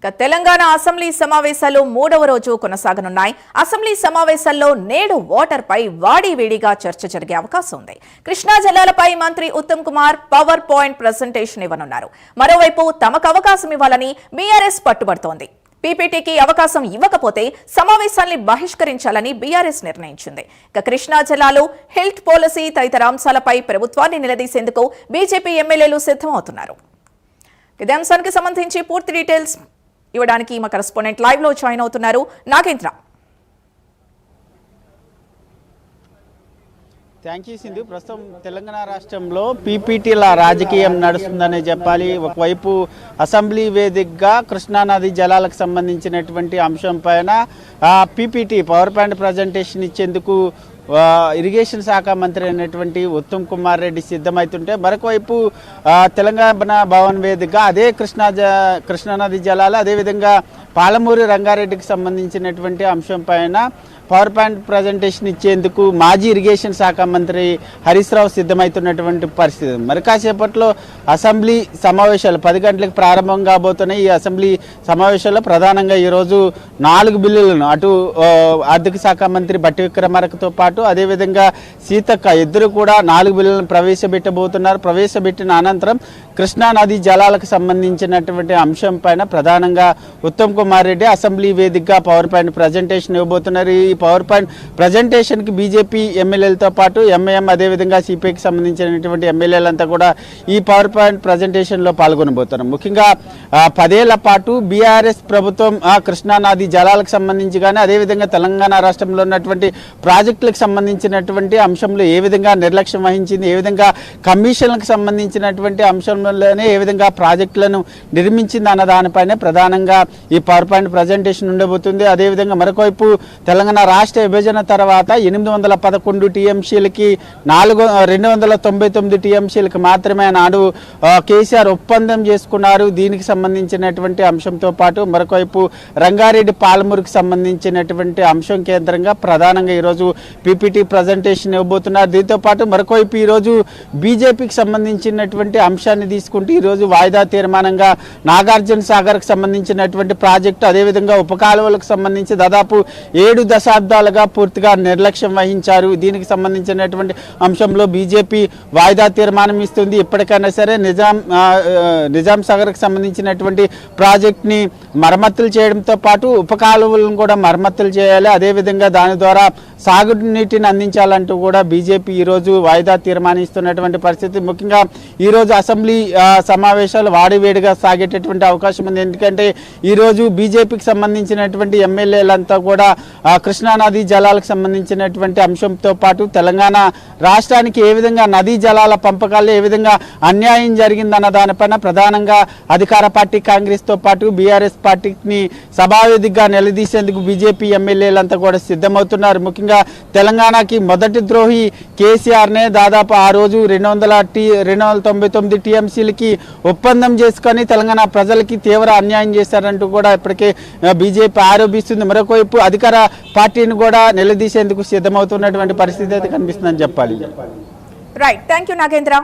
ఇక తెలంగాణ అసెంబ్లీ సమావేశాలు మూడవ రోజు కొనసాగనున్నాయి. అసెంబ్లీ సమావేశాల్లో నేడు వాటర్ పై వాడివేడిగా చర్చ జరిగే అవకాశం ఉంది. కృష్ణా జలాలపై మంత్రి Uttam Kumar power point presentation ఇవ్వనున్నారు. మరోవైపు తమకు అవకాశం ఇవ్వాలని బీఆర్ఎస్ పట్టుబడుతోంది. పీపీటీకి అవకాశం ఇవ్వకపోతే సమావేశాన్ని బహిష్కరించాలని బీఆర్ఎస్ నిర్ణయించింది. ఇక కృష్ణా జలాలు హెల్త్ పాలసీ తదితర అంశాలపై ప్రభుత్వాన్ని నిలదీసేందుకు బీజేపీ ఎమ్మెల్యేలు సిద్ధమవుతున్నారు. ఇదే అంశానికి సంబంధించి పూర్తి డీటెయిల్స్ ఇవ్వడానికి మా కరెస్పాండెంట్ లైవ్లో జాయిన్ అవుతున్నారు. నాగేంద్ర. థ్యాంక్ యూ సింధు ప్రస్తుతం తెలంగాణ రాష్ట్రంలో పీపీటీల రాజకీయం నడుస్తుందనే చెప్పాలి. ఒకవైపు అసెంబ్లీ వేదికగా కృష్ణానది జలాలకు సంబంధించినటువంటి అంశం పైన పీపీటీ పవర్ పాయింట్ ప్రజెంటేషన్ ఇచ్చేందుకు ఇరిగేషన్ శాఖ మంత్రి అయినటువంటి ఉత్తమ్ కుమార్ రెడ్డి సిద్ధమవుతుంటే మరొక వైపు తెలంగాణ భవన్ వేదికగా అదే కృష్ణా జ కృష్ణానది జలాలు అదేవిధంగా పాలమూరి రంగారెడ్డికి సంబంధించినటువంటి అంశం పైన పవర్ పాయింట్ ప్రజెంటేషన్ ఇచ్చేందుకు మాజీ ఇరిగేషన్ శాఖ మంత్రి హరీష్ రావు సిద్ధమవుతున్నటువంటి పరిస్థితి. మరి కాసేపట్లో అసెంబ్లీ సమావేశాలు పది గంటలకు ప్రారంభం కాబోతున్నాయి. ఈ అసెంబ్లీ సమావేశాల్లో ప్రధానంగా ఈరోజు నాలుగు బిల్లులను అటు ఆర్థిక శాఖ మంత్రి బట్టి విక్రమార్కతో పాటు అదేవిధంగా సీతక్క ఇద్దరు కూడా నాలుగు బిల్లులను ప్రవేశపెట్టబోతున్నారు. ప్రవేశపెట్టిన అనంతరం కృష్ణానది జలాలకు సంబంధించినటువంటి అంశం పైన ప్రధానంగా ఉత్తమ్ కుమార్ రెడ్డి అసెంబ్లీ వేదికగా పవర్ పాయింట్ ప్రజెంటేషన్ ఇవ్వబోతున్నారు. ఈ పవర్ పాయింట్ ప్రజెంటేషన్కి బీజేపీ ఎమ్మెల్యేలతో పాటు ఎంఐఎం అదేవిధంగా సిపిఐకి సంబంధించినటువంటి ఎమ్మెల్యేలంతా కూడా ఈ పవర్ పాయింట్ ప్రజెంటేషన్లో పాల్గొనబోతున్నారు. ముఖ్యంగా పదేళ్ళ పాటు బీఆర్ఎస్ ప్రభుత్వం ఆ, కృష్ణా నది జలాలకు సంబంధించి కానీ అదేవిధంగా తెలంగాణ రాష్ట్రంలో ఉన్నటువంటి ప్రాజెక్టులకు సంబంధించినటువంటి అంశంలో ఏ విధంగా నిర్లక్ష్యం వహించింది ఏ విధంగా కమిషన్లకు సంబంధించినటువంటి అంశంలోనే ఏ విధంగా ప్రాజెక్టులను నిర్మించింది అన్న దానిపైనే ప్రధానంగా ఈ పవర్ పాయింట్ ప్రజెంటేషన్ ఉండబోతుంది. అదేవిధంగా మరొకవైపు తెలంగాణ రాష్ట్ర విభజన తర్వాత ఎనిమిది వందల పదకొండు టీఎంసీలకి నాలుగు రెండు వందల తొంభై తొమ్మిది టీఎంసీలకి మాత్రమే నాడు కేసీఆర్ ఒప్పందం చేసుకున్నారు. దీనికి సంబంధించినటువంటి అంశంతో పాటు మరొకవైపు రంగారెడ్డి పాలమూరుకి సంబంధించినటువంటి అంశం కేంద్రంగా ప్రధానంగా ఈరోజు పీపీటీ ప్రజెంటేషన్ ఇవ్వబోతున్నారు. దీంతో పాటు మరొకవైపు ఈరోజు బీజేపీకి సంబంధించినటువంటి అంశాన్ని తీసుకుంటే ఈరోజు వాయిదా తీర్మానంగా నాగార్జున సాగర్కి సంబంధించినటువంటి ప్రాజెక్టు అదేవిధంగా ఉపకాలువలకు సంబంధించి దాదాపు ఏడు దశాబ్దాలుగా పూర్తిగా నిర్లక్ష్యం వహించారు. దీనికి సంబంధించినటువంటి అంశంలో బీజేపీ వాయిదా తీర్మానం ఇస్తుంది. ఇప్పటికైనా సరే నిజాం నిజాం సాగర్కి సంబంధించినటువంటి ప్రాజెక్ట్ని మరమ్మతులు చేయడంతో పాటు ఉపకాలువలను కూడా మరమ్మతులు చేయాలి. అదేవిధంగా దాని ద్వారా సాగునీటిని అందించాలంటూ కూడా బీజేపీ ఈరోజు వాయిదా తీర్మానిస్తున్నటువంటి పరిస్థితి. ముఖ్యంగా ఈరోజు అసెంబ్లీ సమావేశాలు వాడివేడిగా సాగేటటువంటి అవకాశం ఉంది. ఎందుకంటే ఈరోజు బీజేపీకి సంబంధించినటువంటి ఎమ్మెల్యేలంతా కూడా కృష్ణా కృష్ణానదీ జలాలకు సంబంధించినటువంటి అంశంతో పాటు తెలంగాణ రాష్ట్రానికి ఏ విధంగా నదీ జలాల పంపకాల్లో ఏ విధంగా అన్యాయం జరిగిందన్న దానిపైన ప్రధానంగా అధికార పార్టీ కాంగ్రెస్తో పాటు బీఆర్ఎస్ పార్టీని సభావేదికగా నిలదీసేందుకు బీజేపీ ఎమ్మెల్యేలంతా కూడా సిద్ధమవుతున్నారు. ముఖ్యంగా తెలంగాణకి మొదటి ద్రోహి కేసీఆర్నే దాదాపు ఆ రోజు రెండు వందల టీ రెండు వందల తొంభై తొమ్మిది టీఎంసీలకి ఒప్పందం చేసుకొని తెలంగాణ ప్రజలకి తీవ్ర అన్యాయం చేశారంటూ కూడా ఇప్పటికే బీజేపీ ఆరోపిస్తుంది. మరొకవైపు అధికార పార్టీని కూడా నిలదీసేందుకు సిద్ధమవుతున్నటువంటి పరిస్థితి అయితే కనిపిస్తుందని చెప్పాలి. Right thank you Nagendra